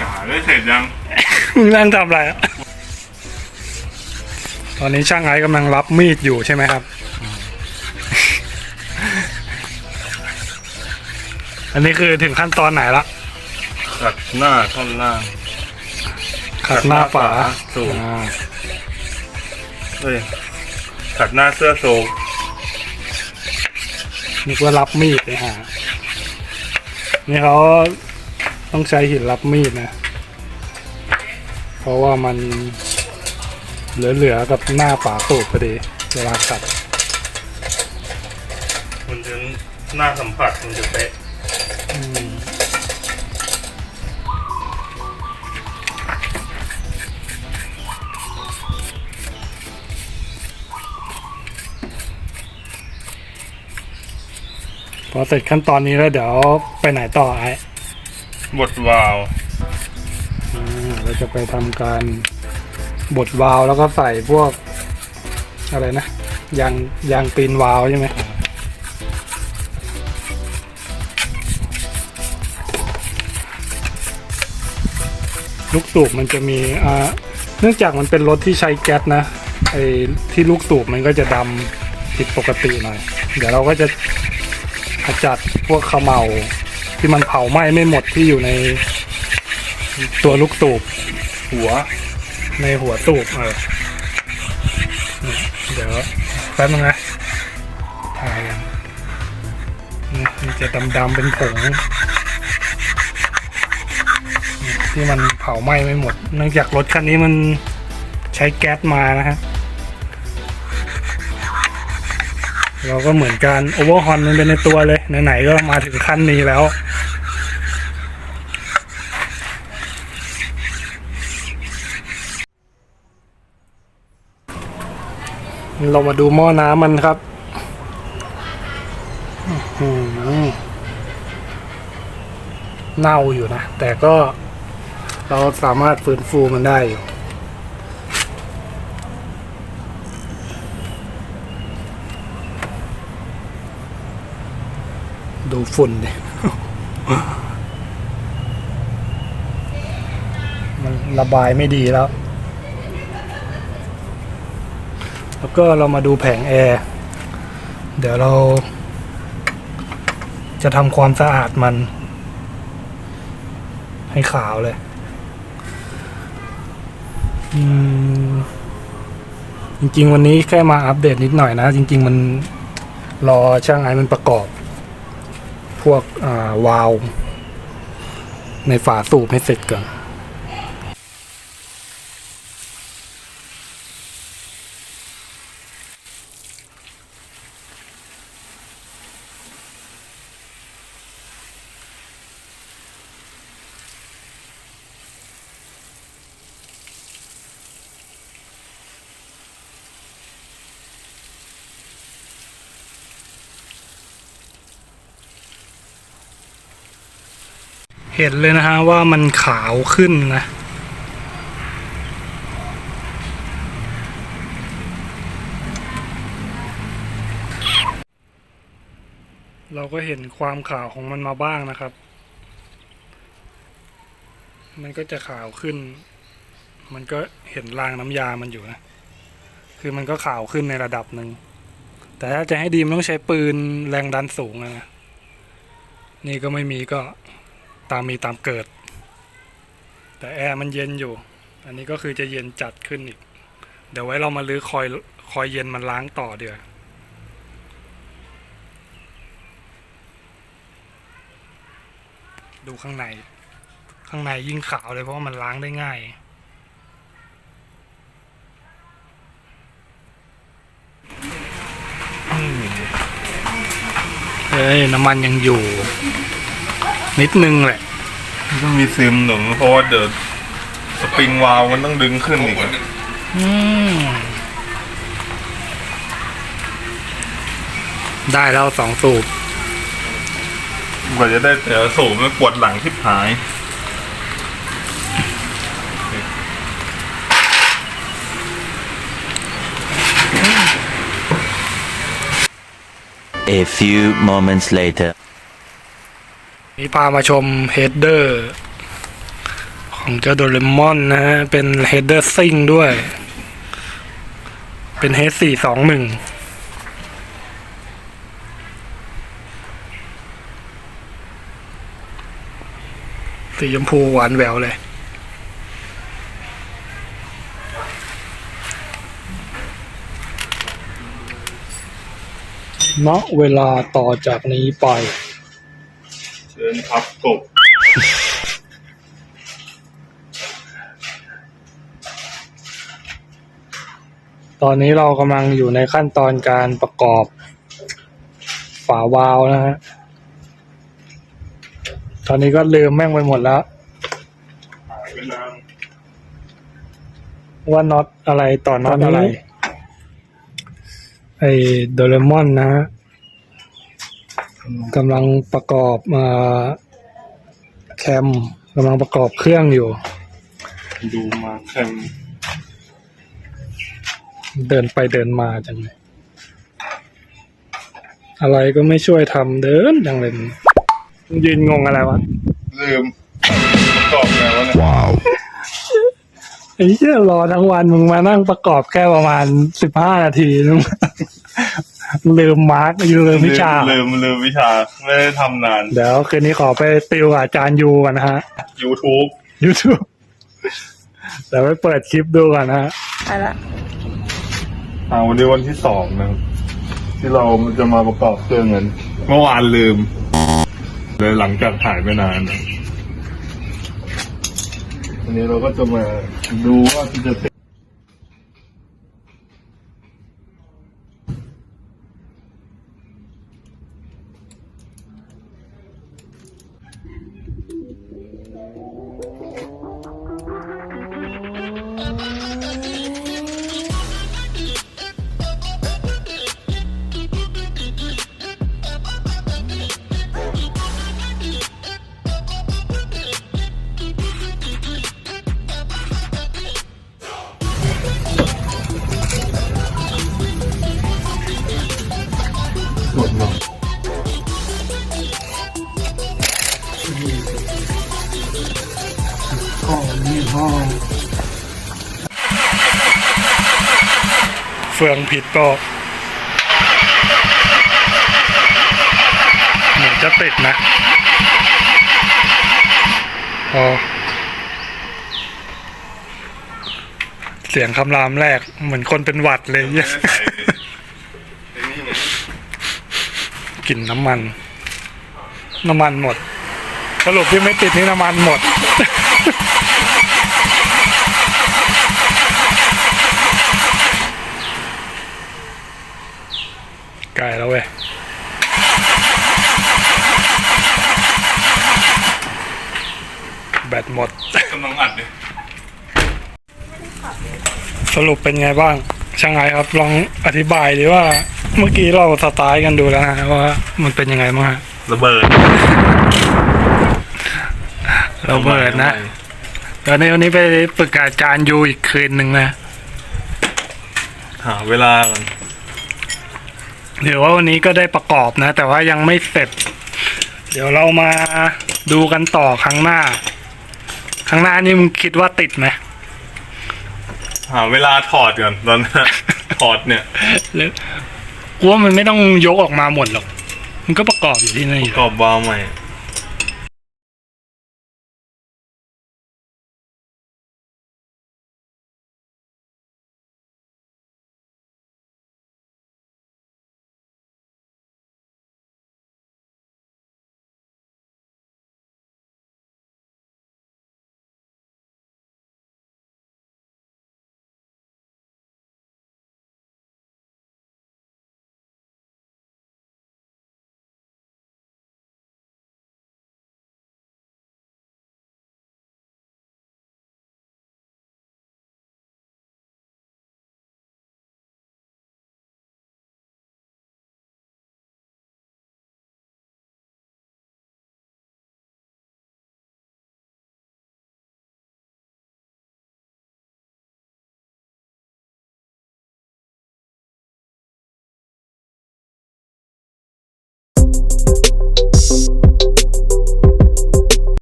หาได้เสร็จยังนั่งทำอะไรอะตอนนี้ช่างไอ้กำลังรับมีดอยู่ใช่ไหมครับ อันนี้คือถึงขั้นตอนไหนละขัดหน้าท่อนล่าง ขัดหน้าฝาถูกอ่าเฮ้ยขัดหน้าเสื้อโซกนึกว่ารับมีดเลยฮะ นี่เขาต้องใช้หินรับมีดนะ เพราะว่ามันเหลือๆกับหน้าฝาตูดพอดีเวลาขัด มันจะหน้าสัมผัสมันจะเป๊ะ อืม พอเสร็จขั้นตอนนี้แล้วเดี๋ยวไปไหนต่อไอ้บดวาล์วอ่าเราจะไปทำการบดวาล์วแล้วก็ใส่พวก อะไรนะยางยางตีนวาล์วใช่ไหมลูกสูบมันจะมีอ่าเนื่องจากมันเป็นรถที่ใช้แก๊สนะไอ้ที่ลูกสูบมันก็จะดำผิดปกติหน่อย เดี๋ยวเราก็จะ ขจัดพวกขมเหลาที่มันเผาไหม้ไม่หมดที่อยู่ในตัวลูกสูบหัว ในหัวตูบเออเดี๋ยวแป๊บนึงนะถ่ายยันมันจะดำๆเป็นผงที่มันเผาไหม้ไม่หมด เนื่องจากรถคันนี้มันใช้แก๊สมานะฮะ เราก็เหมือนการโอเวอร์ฮอนมันเป็นในตัวเลย ไหนๆก็มาถึงขั้นนี้แล้ว เรามาดูหม้อน้ำมันครับอื้อหือเน่าอยู่นะ แต่ก็เราสามารถฟื้นฟูมันได้อยู่ ดูฝุ่นดิมันระบายไม่ดีแล้ว แล้วก็เรามาดูแผงแอร์ เดี๋ยวเรา จะทำความสะอาดมัน ให้ขาวเลย อืมจริงๆ วันนี้แค่มาอัปเดตนิดหน่อยนะ จริง ๆ มันรอช่างไอ้มันประกอบ พวกวาล์วในฝาสูบให้เสร็จก่อน เห็นเลยนะฮะว่ามันขาวขึ้นนะ เราก็เห็นความขาวของมันมาบ้างนะครับ มันก็จะขาวขึ้น มันก็เห็นรางน้ำยามันอยู่นะ คือมันก็ขาวขึ้นในระดับหนึ่ง แต่ถ้าจะให้ดีมันต้องใช้ปืนแรงดันสูงนะ นี่ก็ไม่มีก็ ตามมีตามเกิด แต่แอร์มันเย็นอยู่ อันนี้ก็คือจะเย็นจัดขึ้นอีก เดี๋ยวไว้เรามาลื้อคอยคอยเย็นมันล้างต่อเดี๋ยวดูข้างใน ข้างในยิ่งขาวเลยเพราะว่ามันล้างได้ง่าย เฮ้ย น้ำมันยังอยู่ นิดนึงแหละมันต้องมีซึมหนุนเพราะว่าเดี๋ยวสปริงวาล์วมันต้องดึงขึ้นอีกอะอืมได้แล้วสองสูบกว่าจะได้แต่ละสูบมันปวดหลังที่หาย A few moments later. นี่พามาชมเฮดเดอร์ของเจ้าโดเรมอนนะฮะ เป็นเฮดเดอร์ซิงด้วย เป็นเฮดสี่สองหนึ่งสีชมพูหวานแหววเลยณเวลาต่อจากนี้ไป เชิญครับกบตอนนี้เรากำลังอยู่ในขั้นตอนการประกอบฝาวาล์วนะฮะ ตอนนี้ก็ลืมแม่งไปหมดแล้วหายไปนานว่าน็อตอะไรต่อน็อตอะไร ไอโดเรมอนนะฮะ กำลังประกอบมาแคมกำลังประกอบเครื่องอยู่ ดูมาแคมเดินไปเดินมาจังเลยอะไรก็ไม่ช่วยทำเดินจังเลยมึงยืนงงอะไรวะ ลืมประกอบไงวะเนี่ยไอ้เหี้ยรอทั้งวันมึงมานั่งประกอบแค่ประมาณสิบห้านาทีนึง ลืมมาร์กลืมวิชา ลืมลืมวิชา ไม่ได้ทำนาน เดี๋ยวคืนนี้ขอไปติวกับอาจารย์ยูกันนะฮะ YouTube YouTube เดี๋ยวไปเปิดคลิปดูก่อนนะฮะไปละอ่าวันนี้วันที่สองนะครับที่เราจะมาประกอบเครื่องกันเมื่อวานลืมเลยหลังจากถ่ายไม่นานนะวันนี้เราก็จะมาดูว่าที่จะ เฟืองผิดก็เหมือนจะติดนะพอเสียงคำรามแรกเหมือนคนเป็นหวัดเลยเนี่ยไม่ได้ใส่ไอ้นี่ไงกลิ่นน้ำมัน น้ำมันหมด สรุปที่ไม่ติดนี่น้ำมันหมด ไกลแล้วเว้ยแบตหมดกำลังอัดเลยสรุปเป็นไงบ้างช่างไงครับลองอธิบายดีว่าเมื่อกี้เราสไตล์กันดูแล้วนะว่ามันเป็นยังไงบ้างฮะระเบิด เราเบิดนะ ตอนนี้วันนี้ไปปรึกษาอาจารย์ยูอีกคืนหนึ่งนะหาเวลาก่อนเดี๋ยวว่าวันนี้ก็ได้ประกอบนะ แต่ว่ายังไม่เสร็จ เดี๋ยวเรามาดูกันต่อครั้งหน้า ครั้งหน้านี่มึงคิดว่าติดไหมหาเวลาถอดก่อนตอนนี้ถอดเนี่ยหรือกูว่ามันไม่ต้องยกออกมาหมดหรอก มันก็ประกอบอยู่ที่นี่ประกอบวาล์วใหม่